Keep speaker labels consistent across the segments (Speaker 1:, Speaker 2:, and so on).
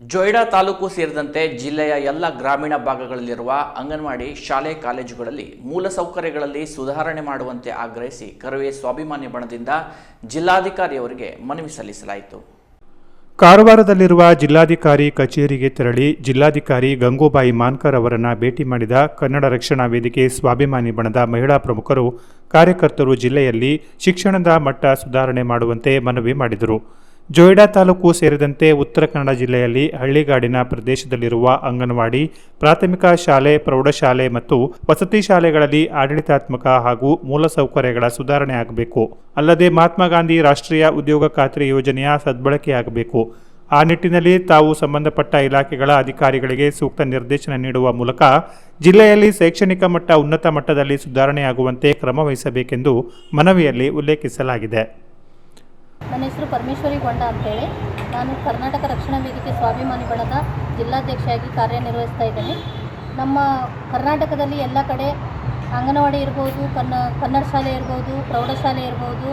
Speaker 1: ಜೊಯ್ಡಾ ತಾಲೂಕು ಸೇರಿದಂತೆ ಜಿಲ್ಲೆಯ ಎಲ್ಲ ಗ್ರಾಮೀಣ ಭಾಗಗಳಲ್ಲಿರುವ ಅಂಗನವಾಡಿ, ಶಾಲೆ, ಕಾಲೇಜುಗಳಲ್ಲಿ ಮೂಲಸೌಕರ್ಯಗಳಲ್ಲಿ ಸುಧಾರಣೆ ಮಾಡುವಂತೆ ಆಗ್ರಹಿಸಿ ಕರವೇ ಸ್ವಾಭಿಮಾನಿ ಬಣದಿಂದ ಜಿಲ್ಲಾಧಿಕಾರಿಯವರಿಗೆ ಮನವಿ ಸಲ್ಲಿಸಲಾಯಿತು.
Speaker 2: ಕಾರವಾರದಲ್ಲಿರುವ ಜಿಲ್ಲಾಧಿಕಾರಿ ಕಚೇರಿಗೆ ತೆರಳಿ ಜಿಲ್ಲಾಧಿಕಾರಿ ಗಂಗೂಬಾಯಿ ಮಾನ್ಕರ್ ಅವರನ್ನು ಭೇಟಿ ಮಾಡಿದ ಕನ್ನಡ ರಕ್ಷಣಾ ವೇದಿಕೆ ಸ್ವಾಭಿಮಾನಿ ಬಣದ ಮಹಿಳಾ ಪ್ರಮುಖರು, ಕಾರ್ಯಕರ್ತರು ಜಿಲ್ಲೆಯಲ್ಲಿ ಶಿಕ್ಷಣದ ಮಟ್ಟ ಸುಧಾರಣೆ ಮಾಡುವಂತೆ ಮನವಿ ಮಾಡಿದರು. ಜೊಯ್ಡಾ ತಾಲೂಕು ಸೇರಿದಂತೆ ಉತ್ತರ ಕನ್ನಡ ಜಿಲ್ಲೆಯಲ್ಲಿ ಹಳ್ಳಿಗಾಡಿನ ಪ್ರದೇಶದಲ್ಲಿರುವ ಅಂಗನವಾಡಿ, ಪ್ರಾಥಮಿಕ ಶಾಲೆ, ಪ್ರೌಢಶಾಲೆ ಮತ್ತು ವಸತಿ ಶಾಲೆಗಳಲ್ಲಿ ಆಡಳಿತಾತ್ಮಕ ಹಾಗೂ ಮೂಲಸೌಕರ್ಯಗಳ ಸುಧಾರಣೆ ಆಗಬೇಕು. ಅಲ್ಲದೆ ಮಹಾತ್ಮ ಗಾಂಧಿ ರಾಷ್ಟ್ರೀಯ ಉದ್ಯೋಗ ಖಾತ್ರಿ ಯೋಜನೆಯ ಸದ್ಬಳಕೆಯಾಗಬೇಕು. ಆ ನಿಟ್ಟಿನಲ್ಲಿ ತಾವು ಸಂಬಂಧಪಟ್ಟ ಇಲಾಖೆಗಳ ಅಧಿಕಾರಿಗಳಿಗೆ ಸೂಕ್ತ ನಿರ್ದೇಶನ ನೀಡುವ ಮೂಲಕ ಜಿಲ್ಲೆಯಲ್ಲಿ ಶೈಕ್ಷಣಿಕ ಮಟ್ಟ ಉನ್ನತ ಮಟ್ಟದಲ್ಲಿ ಸುಧಾರಣೆಯಾಗುವಂತೆ ಕ್ರಮವಹಿಸಬೇಕೆಂದು ಮನವಿಯಲ್ಲಿ ಉಲ್ಲೇಖಿಸಲಾಗಿದೆ.
Speaker 3: ನನ್ನ ಹೆಸರು ಪರಮೇಶ್ವರಿ ಗೊಂಡ ಅಂತೇಳಿ. ನಾನು ಕರ್ನಾಟಕ ರಕ್ಷಣಾ ವೇದಿಕೆ ಸ್ವಾಭಿಮಾನಿ ಬಣದ ಜಿಲ್ಲಾಧ್ಯಕ್ಷೆಯಾಗಿ ಕಾರ್ಯನಿರ್ವಹಿಸ್ತಾ ಇದ್ದೇನೆ. ನಮ್ಮ ಕರ್ನಾಟಕದಲ್ಲಿ ಎಲ್ಲ ಕಡೆ ಅಂಗನವಾಡಿ ಇರ್ಬೋದು, ಕನ್ನ, ಕನ್ನಡ ಶಾಲೆ ಇರ್ಬೋದು, ಪ್ರೌಢಶಾಲೆ ಇರ್ಬೋದು,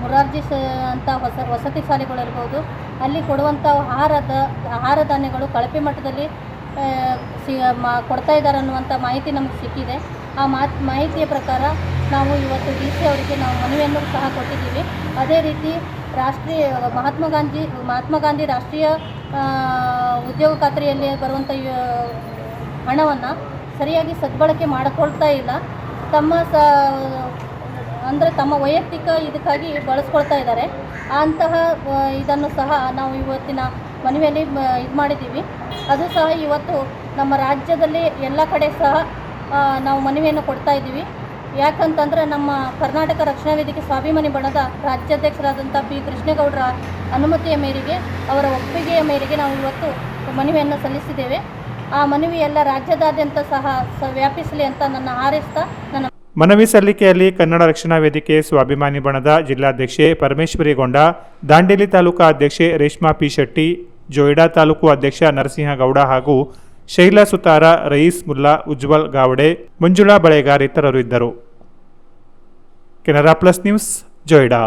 Speaker 3: ಮುರಾರ್ಜಿ ಸ, ಅಂತ ಹೊಸ, ವಸತಿ ಶಾಲೆಗಳಿರ್ಬೋದು ಅಲ್ಲಿ ಕೊಡುವಂಥ ಆಹಾರದ, ಆಹಾರ ಧಾನ್ಯಗಳು ಕಳಪೆ ಮಟ್ಟದಲ್ಲಿ ಸಿ, ಮಾ, ಕೊಡ್ತಾ ಇದ್ದಾರೆ ಅನ್ನುವಂಥ ಮಾಹಿತಿ ನಮಗೆ ಸಿಕ್ಕಿದೆ. ಆ ಮಾಹಿತಿಯ ಪ್ರಕಾರ ನಾವು ಇವತ್ತು ಡಿ ಸಿ ಅವರಿಗೆ ನಾವು ಮನವಿಯನ್ನು ಸಹ ಕೊಟ್ಟಿದ್ದೀವಿ. ಅದೇ ರೀತಿ ರಾಷ್ಟ್ರೀಯ ಮಹಾತ್ಮ ಗಾಂಧಿ ಮಹಾತ್ಮ ಗಾಂಧಿ ರಾಷ್ಟ್ರೀಯ ಉದ್ಯೋಗ ಖಾತ್ರಿಯಲ್ಲಿ ಬರುವಂಥ ಹಣವನ್ನು ಸರಿಯಾಗಿ ಸದ್ಬಳಕೆ ಮಾಡಿಕೊಳ್ತಾ ಇಲ್ಲ. ತಮ್ಮ ಸ, ಅಂದರೆ ತಮ್ಮ ವೈಯಕ್ತಿಕ ಇದಕ್ಕಾಗಿ ಬಳಸ್ಕೊಳ್ತಾ ಇದ್ದಾರೆ. ಅಂತಹ ಇದನ್ನು ಸಹ ನಾವು ಇವತ್ತಿನ ಮನವಿಯಲ್ಲಿ ಇದು ಮಾಡಿದ್ದೀವಿ. ಅದು ಸಹ ಇವತ್ತು ನಮ್ಮ ರಾಜ್ಯದಲ್ಲಿ ಎಲ್ಲ ಕಡೆ ಸಹ ನಾವು ಮನವಿಯನ್ನು ಕೊಡ್ತಾ ಇದ್ದೀವಿ. ಯಾಕಂತಂದರೆ ನಮ್ಮ ಕರ್ನಾಟಕ ರಕ್ಷಣಾ ವೇದಿಕೆ ಸ್ವಾಭಿಮಾನಿ ಬಣದ ರಾಜ್ಯಾಧ್ಯಕ್ಷರಾದಂಥ ಪಿ ಕೃಷ್ಣೇಗೌಡರ ಅನುಮತಿಯ ಮೇರೆಗೆ, ಅವರ ಒಪ್ಪಿಗೆಯ ಮೇರೆಗೆ ನಾವು ಇವತ್ತು ಮನವಿಯನ್ನು ಸಲ್ಲಿಸಿದ್ದೇವೆ. ಆ ಮನವಿ ಎಲ್ಲ ರಾಜ್ಯದಾದ್ಯಂತ ಸಹ ವ್ಯಾಪಿಸಲಿ ಅಂತ ನನ್ನ ಹಾರೈಸ್ತಾ ನನ್ನ
Speaker 2: ಮನವಿ ಸಲ್ಲಿಕೆಯಲ್ಲಿ ಕನ್ನಡ ರಕ್ಷಣಾ ವೇದಿಕೆ ಸ್ವಾಭಿಮಾನಿ ಬಣದ ಜಿಲ್ಲಾಧ್ಯಕ್ಷೆ ಪರಮೇಶ್ವರಿಗೊಂಡ, ದಾಂಡೇಲಿ ತಾಲೂಕಾ ಅಧ್ಯಕ್ಷೆ ರೇಷ್ಮಾ ಪಿ ಶೆಟ್ಟಿ, ಜೋಯಿಡಾ ತಾಲೂಕು ಅಧ್ಯಕ್ಷ ನರಸಿಂಹಗೌಡ ಹಾಗೂ ಶೈಲಾ ಸುತಾರ, ರಯೀಸ್ ಮುಲ್ಲಾ, ಉಜ್ವಲ್ ಗಾವಡೆ, ಮಂಜುಳಾ ಬಳೆಗಾರ್ ಇತರರು ಇದ್ದರು. કેનારા પ્લસ ન્યૂઝ જોઈડા